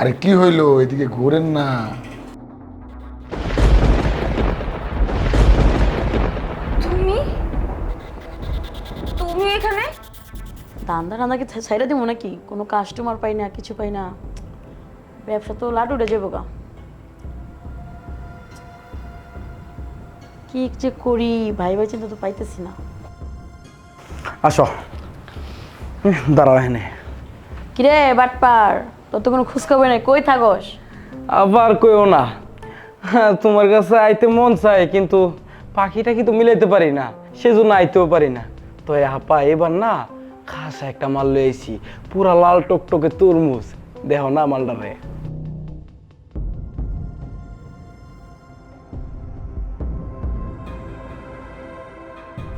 আরে কি হইল? এদিকে ঘোরেন না। তুমি? তুমি এখানে? কি ছাইড়া দিব নাকি? কোনো কাস্টমার পাই না কিছু পাই না। ব্যবসা তো লাট উঠে যাব গা। কি যে করি? ভাই ভাই চিন্তা তো পাইতেছি না। আসো। দাঁড়াও এখানে। কিরে বাটপার? তোর তো কোনো খোঁজখবর নেই কই থাকস? আবার কইও না। হ্যাঁ, তোমার কাছে আইতে মন চায় কিন্তু পাখিটা কিন্তু মিলাইতে পারি না সেজন্য আইতেও পারি না। তো এই আপা এবার না খাস একটা মাল লয়েছি পুরা লাল টকটকে তরমুজ। দেখো না মালটারে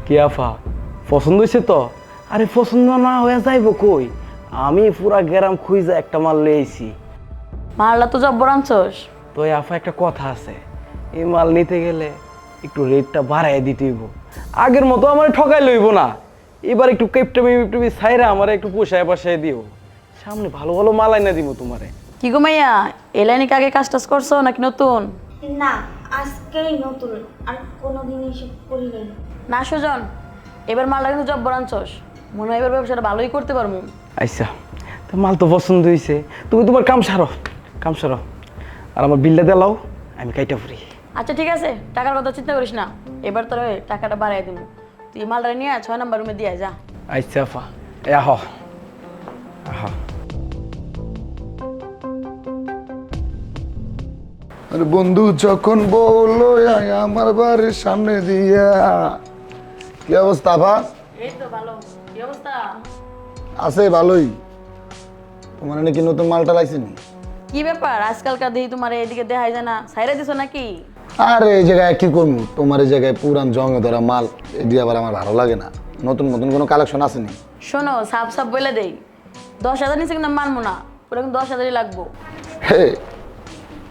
কি আফা পছন্দ হয়েছে তো? আরে পছন্দ না হয়ে যাইব কই? আমি পুরা গ্রাম খুঁজে একটা মাল লয়েছি মারলা তো জব্বর আনছস? তো এই আফা একটা কথা আছে। এই মাল নিতে গেলে একটু রেটটা বাড়াই দিতে হইব। আগের মতো আমার ঠকাই লইব না। এবার একটু কেপটামি টেপটামি সাইরা আমার একটু পোষায় পাশায় দিও। সামনে ভালো ভালো মাল আইনা দিব তোমারে। কি গো মাইয়া এ লাইনে কি আগে কাজ টাজ করছ নাকি নতুন? না আজকেই নতুন। আর কোনোদিন এসব করি না সুজন এবার মালটা কিন্তু জব্বর আনছস। মনে হয় এবার ব্যবসাটা ভালোই করতে পারব। আচ্ছা তো মাল তো পছন্দ হয়েছে তুমি তোমার কাম সারো কাম সারো। আর আমার বিলটা দেলাও আমি কাইটা ফুরি আচ্ছা ঠিক আছে টাকার কথা চিন্তা করিস না। এবার তোর টাকাটা বাড়াই দিব। তুই মালটা নিয়ে ছয় নাম্বার রুমে দিয়ে আয়, যা। আচ্ছা আফা। এ আহ। আহ। আরে বন্ধু যখন বলল আয় আমার বাড়ির সামনে দিয়া। কি অবস্থা ভা এই তো ভালো। কি অবস্থা? আছে ভালোই। তোমার নাকি নতুন মালটা লাইছেনি? কি ব্যাপার? আজকালকার দিই তোমার এদিকে দেখাই যায় না। সাইরা দিছো নাকি? আরে এই জায়গায় কি করব তোমার এই জায়গায় পুরান জঙ্গে ধরা মাল এটি আবার আমার ভালো লাগে না। নতুন নতুন কোনো কালেকশন আসেনি। শোনো সাপ সাপ বলে দেই। দশ হাজার নিচে কিন্তু মানবো না। পুরো কিন্তু দশ হাজারই লাগবো। হে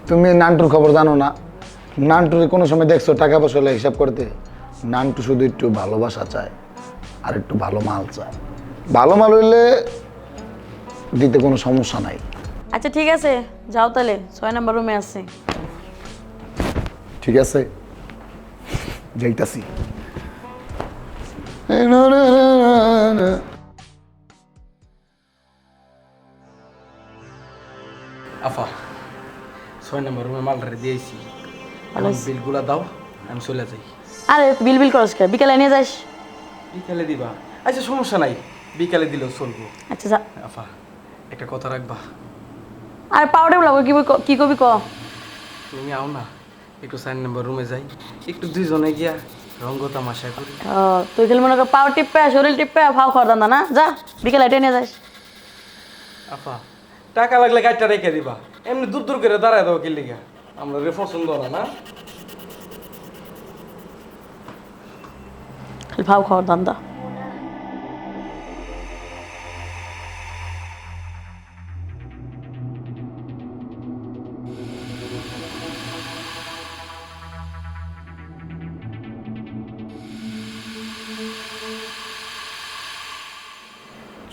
তুমি নান্টুর খবর জানো না? নান্টুর কোনো সময় দেখছ টাকা পয়সা হিসাব করতে? নান্টু শুধু একটু ভালোবাসা চায়। আর একটু ভালো মাল চায় ভালো মাল হইলে দিতে কোনো সমস্যা নাই। আচ্ছা ঠিক আছে। যাও তাহলে ছয় নম্বর রুমে আছে। ঠিক আছে? যাইতাছি। আফা ছয় নম্বর রুমে মালটারে দিয়েছি বিলগুলা দাও আমি চলে যাই। আরে বিল বিল করস কে? বিকালে নিয়ে যাস। বিকালে দিবা। আচ্ছা সমস্যা নাই। বিকালে দিলেও চলবো। আচ্ছা যা। আফা একটা কথা রাখবা। আর পাউডার লাগবে কি বই ক- কবি ক? তুমি আও না একটু চার নম্বর রুমে যাই। একটু দুইজনে গিয়া রঙ্গ তামাশা করি। ও, তুই খালি মনে কর পাও টিপে শরীর টিপে ভাও খাওয়ার দান্দা না? যা বিকালে এটা নিয়ে যাস। আফা টাকা লাগলে গাড়িটা রেখে দিবা। এমনি দূর দূর করে দাঁড়ায় দাও কিল্লিগা। আমরা রে পছন্দ না না। ভাও খাওয়ার দান্দা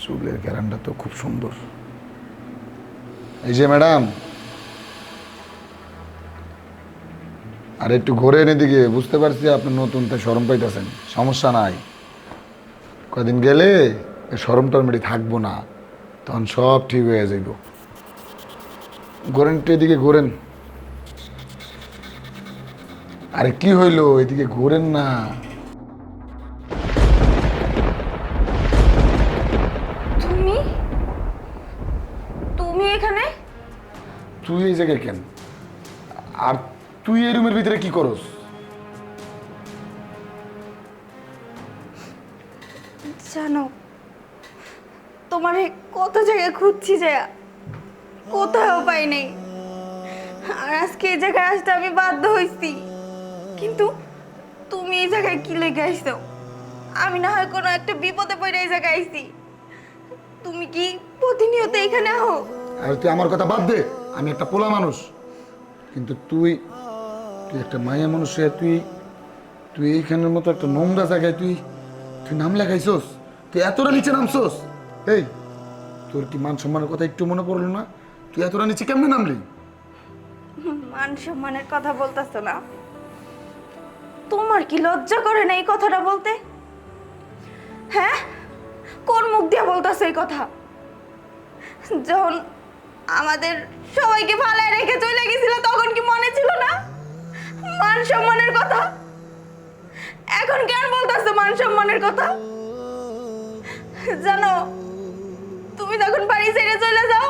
চুলের গ্যারানটা তো খুব সুন্দর এই যে ম্যাডাম আর একটু ঘোরেন এদিকে বুঝতে পারছি আপনি নতুন তাই সরম পাইতেছেন। সমস্যা নাই। কদিন গেলে সরম টরমেটি থাকব না তখন সব ঠিক হয়ে যাইব। ঘোরেন একটু এদিকে ঘোরেন। আরে কি হইল? এদিকে ঘোরেন না। তুমি? তুমি এখানে? তুই এই জায়গায় কেন? আর তুই এই রুমের ভিতরে কি করস? জানো তোমার কত জায়গায় খুঁজছি যে কোথাও পাই নাই। আর আজকে এই জায়গায় আসতে আমি বাধ্য হয়েছি কিন্তু তুমি এই জায়গায় কি লেগে আইছো? আমি না হয় কোনো একটা বিপদে পড়ে এই জায়গায় আইছি। তুমি কি প্রতিনিয়ত এখানে আহো? আর তুই আমার কথা বাদ দে আমি একটা পোলা মানুষ। কিন্তু তুই তুই একটা মায়া মানুষ তুই তুই এইখানের মতো একটা নোংরা জায়গায় তুই তুই নাম লেখাইছস? তুই এতটা নিচে নামছস? এই, তোর কি মান সম্মানের কথা একটু মনে পড়ল না? তুই এতটা নিচে কেমনে নামলি? মান সম্মানের কথা বলতেছো না। তোমার কি লজ্জা করে না এই কথাটা বলতে? হ্যাঁ? কোন মুখ দিয়ে বলতেছো এই কথা? যখন আমাদের সবাইকে ফালায় রেখে চলে গেছিল, তখন কি মনে ছিল না? মান সম্মানের কথা? এখন কেন বলতেছো মান সম্মানের কথা? জানো, তুমি তখন বাড়ি ছেড়ে চলে যাও,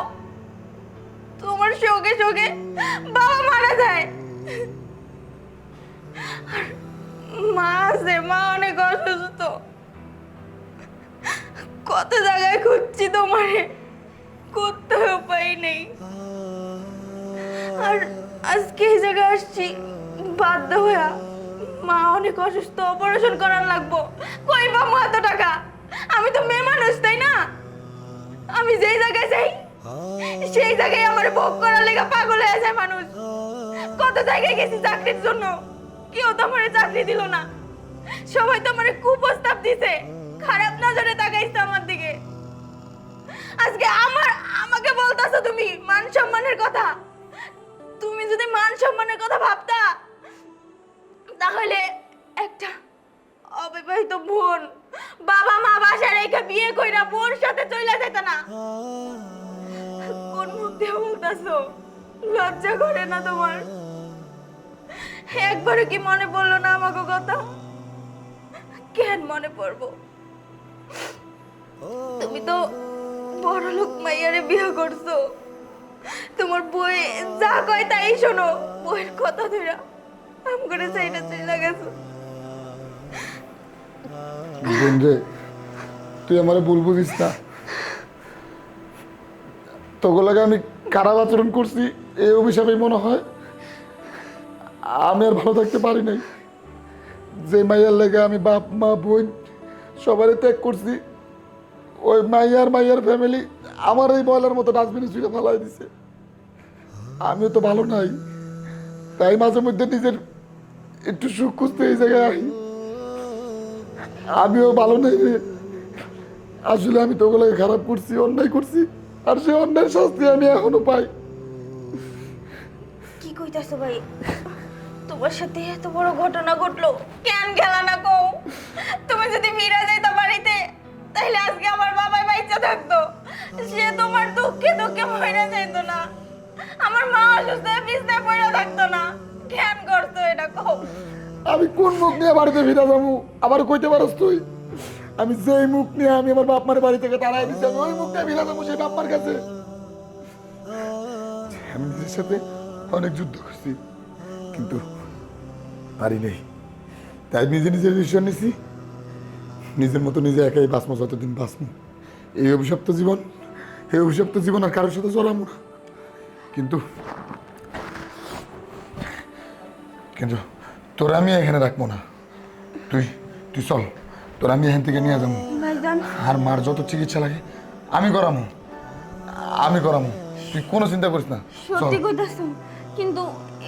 তোমার শোকে শোকে বাবা মারা যায়। মা আছে, মা অনেক অসুস্থ। কত জায়গায় খুঁজছি তোমারে, কোথাও উপায় নেই। আর আজকে এই জায়গায় আসছি বাধ্য হইয়া মা অনেক অসুস্থ অপারেশন করার লাগবো। কই পাবো এত টাকা? আমি তো মেয়ে মানুষ, তাই না? আমি যেই জায়গায় যাই, সেই জায়গায় আমার ভোগ করার লেগে পাগল হয়ে যায় মানুষ। কত জায়গায় গেছি চাকরির জন্য? কেউ তো আমার চাকরি দিল না। সবাই তো আমার কুপ্রস্তাব দিছে। খারাপ নজরে তাকাইছে আমার দিকে। আজকে আমার, আমাকে বলতাছো তুমি মান সম্মানের কথা। তুমি যদি মান সম্মানের কথা ভাবতা তাহলে একটা অবিবাহিত বোন বাবা মা বাসায় রেখে বিয়ে কইরা বোন সাথে চলে যেত না। কোন মুখ দিয়ে বলতাছো? লজ্জা করে না তোমার? একবারও কি মনে পড়ল না আমাকে কথা? কেন মনে পড়ব? তুমি তো বড় লোক মাইয়ারে বিয়ে করছ। তোমার বই যা কয় তাই শোনো বইয়ের কথা ধরে। আম করে সেইটা চলে তুই আমারে আমি খারাপ আচরণ করছি এই অভিশাপেই মনে হয়। আমি আর ভালো থাকতে পারি নাই। যে মাইয়ার লেগে আমি বাপ, মা, বোন সবারই ত্যাগ করছি, ওই মাইয়ার মাইয়ার ফ্যামিলি আমার এই বয়লার মতো ডাস্টবিনে ছুঁড়ে ফেলাই দিছে। আমিও তো ভালো নাই। তাই মাঝে মধ্যে নিজের একটু সুখ খুঁজতে এই জায়গায় আহি আমিও ভালো নাই। আসলে আমি তো খারাপ করছি, অন্যায় করছি, আর সে অন্যায় শাস্তি আমি এখনও পাই। কি কইতাছো ভাই? তোমার সাথে এত বড় ঘটনা ঘটলো, কেন গেলা না কও? তুমি যদি ফিরে যাইতো বাড়িতে তাহলে আজকে আমার বাবাই বাচ্চা থাকতো। সে তোমার দুঃখে দুঃখে মরে যাইতো না। আমার মা অসুস্থ হয়ে বিছনায় পড়ে থাকতো না। এটা আমি কোন মুখ নিয়ে বাড়িতে ফিরে যাব? আবার কইতে পারস তুই? আমি যেই মুখ নিয়ে আমি আমার বাপ মার বাড়ি থেকে তাড়াই দিচ্ছি আমি ওই মুখ নিয়ে যাব সেই বাপ মার কাছে। আমি নিজের সাথে অনেক যুদ্ধ করছি, কিন্তু পারি নেই। তাই নিজে নিজের ডিসিশন নিছি। নিজের মতো নিজে একাই বাঁচমো যতদিন বাঁচমো এই অভিশপ্ত জীবন, এই অভিশপ্ত জীবন আর কারোর সাথে চলামো না। কিন্তু কিন্তু তোরা আমি এখানে রাখব না। তুই তুই চল তোরা আমি এখান থেকে নিয়ে যাব। আর মার যত চিকিৎসা লাগে আমি করামো। আমি করামো। তুই কোনো চিন্তা করিস না। চল। সত্যি কইতাছো কিন্তু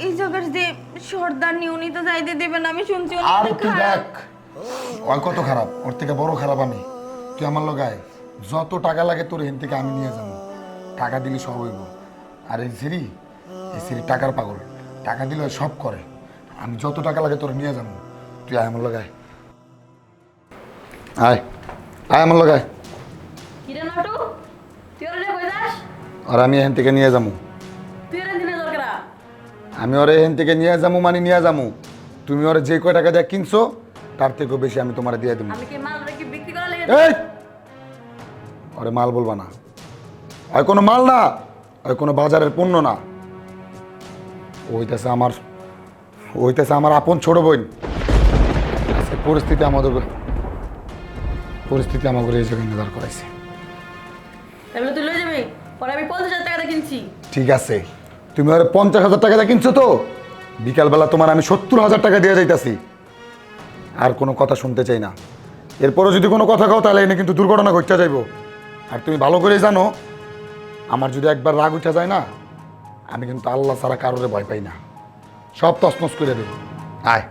এই জায়গার যে সর্দার নি উনি তো যাইতে দিবেন আমি শুনছি আর তুই দেখ ওই কত খারাপ ওর থেকে বড় খারাপ আমি। তুই আমার লগায় যত টাকা লাগে তোর এখান থেকে আমি নিয়ে যাব। টাকা দিলে সব হইব। আর এই সিঁড়ি এই সিঁড়ি টাকার পাগল। টাকা দিলে সব করে। আমি যত টাকা লাগে তোর নিয়ে যাব। তুই আয় আমার লগায় আয়। আয়। আমার লগায় কিরে নাটু তুই ওরা কই যাস আর আমি এখান থেকে নিয়ে যাব। তুই ওরা দিনে দরকার আমি ওরে এখান থেকে নিয়ে যাব মানে নিয়ে যাব। তুমি ওরে যে কয় টাকা দিয়ে কিনছো তার থেকেও বেশি আমি তোমার দিয়ে দেবো। আমি কি মাল রেখে বিক্রি করা লেগে এই! ওরে মাল বলবা না। ওই কোনো মাল না ওই কোনো বাজারের পণ্য না। ওইটাছে আমার ওইটাছে আমার আপন ছোট বোন। আজকে পরিস্থিতি আমাদের পরিস্থিতি আমাকে এই জায়গায় নির্ধার করাইছে। তাহলে তুই লয়ে যাবি? পরে আমি পঞ্চাশ হাজার টাকা কিনছি। ঠিক আছে। তুমি আর পঞ্চাশ হাজার টাকা দিয়ে কিনছো তো? বিকালবেলা তোমার আমি সত্তর হাজার টাকা দিয়ে যাইতাছি। আর কোনো কথা শুনতে চাই না। এরপরও যদি কোনো কথা কাও তাহলে এনে কিন্তু দুর্ঘটনা ঘটতে যাইব। আর তুমি ভালো করেই জানো আমার যদি একবার রাগ উঠে যায় না আমি কিন্তু আল্লাহ ছাড়া কারোরে ভয় পাই না। সব তসমস করে দেবে। আয়।